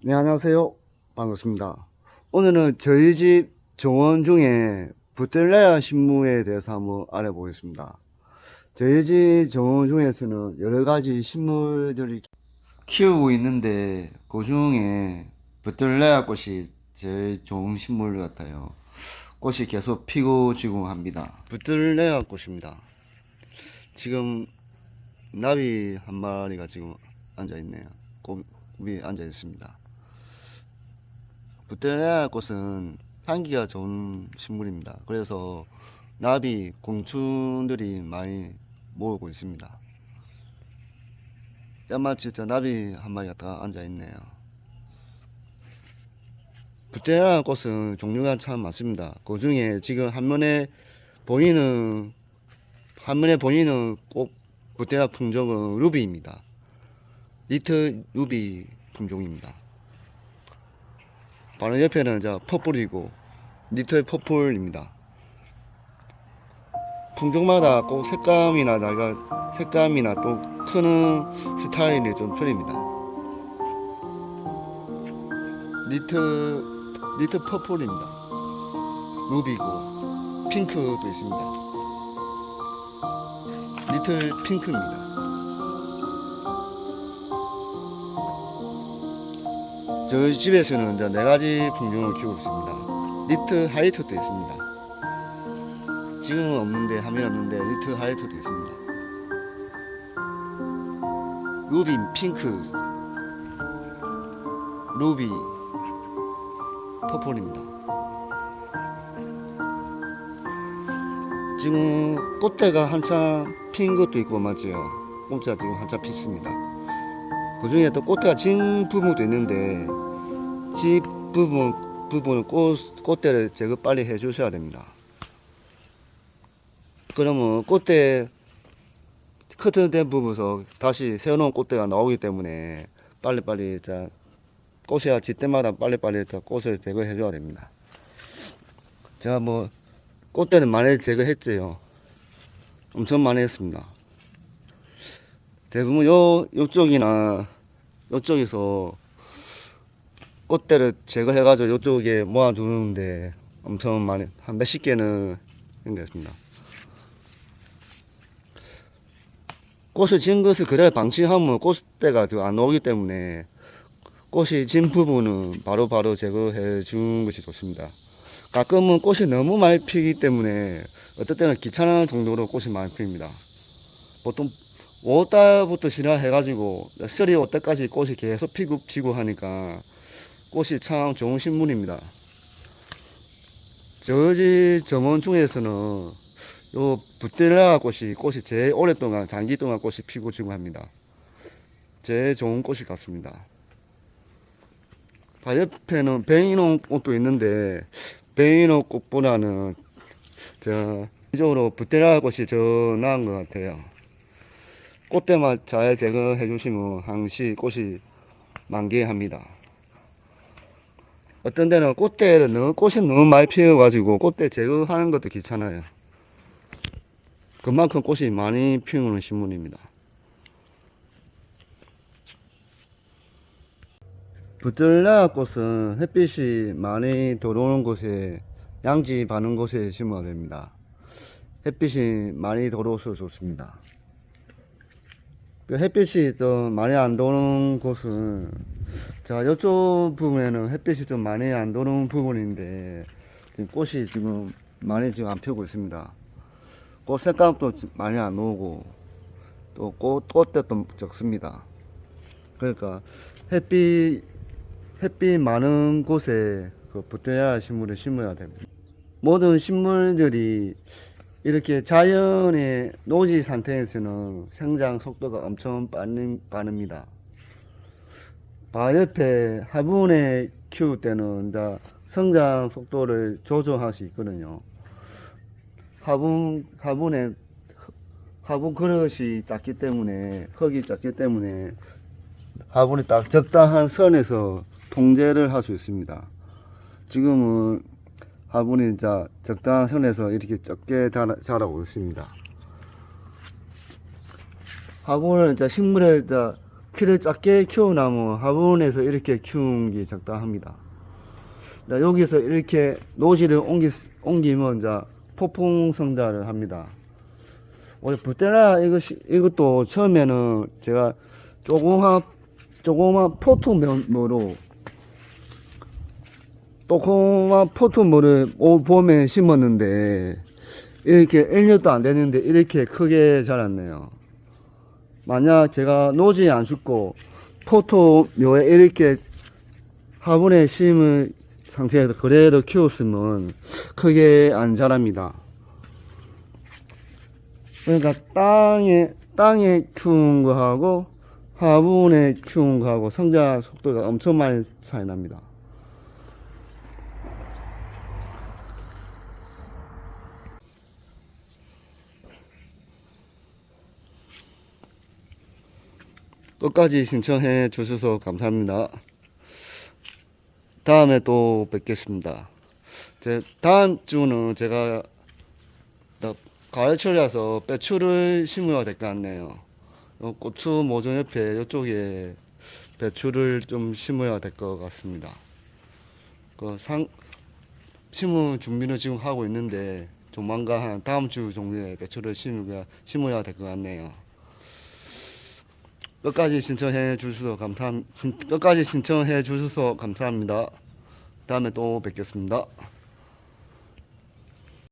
네, 안녕하세요. 반갑습니다. 오늘은 저희 집 정원 중에 부텔레아 식물에 대해서 한번 알아보겠습니다. 저희 집 정원 중에서는 여러 가지 식물들이 키우고 있는데 그 중에 부텔레아 꽃이 제일 좋은 식물 같아요. 꽃이 계속 피고 지고 합니다. 부텔레아 꽃입니다. 지금 나비 한 마리가 지금 앉아 있네요. 곱이 앉아 있습니다. 부테레아 꽃은 향기가 좋은 식물입니다. 그래서 나비, 공충들이 많이 모으고 있습니다. 때마치 저 나비 한 마리가 다 앉아 있네요. 부테레아 꽃은 종류가 참 많습니다. 그 중에 지금 한면에 보이는 한면에 보이는 꽃 부테레아 품종은 루비입니다. 리트 루비 품종입니다. 바로 옆에는 저 퍼플이고 리틀 퍼플입니다. 품종마다 꼭 색감이나 날가 색감이나 또 크는 스타일이 좀 틀립니다. 리트 리트 퍼플입니다. 루비고 핑크도 있습니다. 리틀 핑크입니다. 저희 집에서는 이제 네 가지 품종을 키우고 있습니다. 리트 하이트도 있습니다. 지금은 없는데 화면 없는데 리트 하이트도 있습니다. 루빈 핑크, 루비, 퍼플입니다. 지금 꽃대가 한참 핀 것도 있고 맞죠? 공짜 지금 한참 피습니다. 그 중에 또 꽃대가 진 부분도 있는데 집 부분 부분은 꽃 꽃대를 제거 빨리 해주셔야 됩니다. 그러면 꽃대 커튼된 부분에서 다시 새로운 꽃대가 나오기 때문에 빨리빨리 자 꽃이야 질 때마다 빨리빨리 저 꽃을 제거해 줘야 됩니다. 제가 뭐 꽃대는 많이 제거했지요. 엄청 많이 했습니다. 대부분 요 요쪽이나 요쪽에서 꽃대를 제거해가지고 요쪽에 모아두는데 엄청 많이 한 몇십 개는 생겼습니다. 꽃을 진 것을 그대로 방치하면 꽃대가 안 나오기 때문에 꽃이 진 부분은 바로 바로 제거해 주는 것이 좋습니다. 가끔은 꽃이 너무 많이 피기 때문에 어떨 때는 귀찮을 정도로 꽃이 많이 핍니다. 보통 5월달부터 시작해가지고 12월달까지 꽃이 계속 피고 피고 하니까 꽃이 참 좋은 식물입니다. 저지 정원 중에서는 요 부테라 꽃이 꽃이 제일 오랫동안 장기 동안 꽃이 피고 지고 합니다. 제일 좋은 꽃이 같습니다. 바 옆에는 베이노 꽃도 있는데 베이노 꽃보다는 저 이쪽으로 부테라 꽃이 더 나은 것 같아요. 꽃대만 잘 제거해 주시면 항시 꽃이 만개합니다. 어떤 데는 꽃대를 너무 꽃이 너무 많이 피어가지고 꽃대 제거하는 것도 귀찮아요. 그만큼 꽃이 많이 피우는 식물입니다. 부들라 꽃은 햇빛이 많이 들어오는 곳에 양지 바는 곳에 심어야 됩니다. 햇빛이 많이 들어오서 좋습니다. 그 햇빛이 좀 많이 안 도는 곳은 자 이쪽 부분에는 햇빛이 좀 많이 안 도는 부분인데 지금 꽃이 지금 많이 지금 안 피우고 있습니다. 꽃 색감도 많이 안 오고 또 꽃 꽃대도 적습니다. 그러니까 햇빛 햇빛 많은 곳에 그 부테야 식물을 심어야 됩니다. 모든 식물들이 이렇게 자연의 노지 상태에서는 성장 속도가 엄청 빠른, 빠릅니다. 바 옆에 화분에 키울 때는 이제 성장 속도를 조절할 수 있거든요. 화분, 화분에, 화분 그릇이 작기 때문에, 흙이 작기 때문에 화분이 딱 적당한 선에서 통제를 할 수 있습니다. 지금은 화분이 이제 적당한 선에서 이렇게 적게 자라, 자라고 있습니다. 화분을 이제 식물을 이제 키를 작게 키워나면 화분에서 이렇게 키우는 게 적당합니다. 자, 여기서 이렇게 노지를 옮기, 옮기면 이제 폭풍 성자를 합니다. 원래 부테라 이것이, 이것도 처음에는 제가 조그만, 조그만 포토면으로 조그만 포토물을 오- 봄에 심었는데 이렇게 1년도 안 됐는데 이렇게 크게 자랐네요. 만약 제가 노지 안 죽고 포토묘에 이렇게 화분에 심을 상태에서 그래도 키웠으면 크게 안 자랍니다. 그러니까 땅에 땅에 키운 거하고 화분에 키운 거하고 성장 속도가 엄청 많이 차이 납니다. 끝까지 신청해 주셔서 감사합니다. 다음에 또 뵙겠습니다. 제 다음 주는 제가 나 가을철이라서 배추를 심어야 될 것 같네요. 어, 고추 모종 옆에 이쪽에 배추를 좀 심어야 될 것 같습니다. 그 상, 심을 준비는 지금 하고 있는데 조만간 한 다음 주 정도에 배추를 심어야, 심어야 될 것 같네요. 끝까지 신청해 주셔서 감사 끝까지 신청해 주셔서 감사합니다. 다음에 또 뵙겠습니다.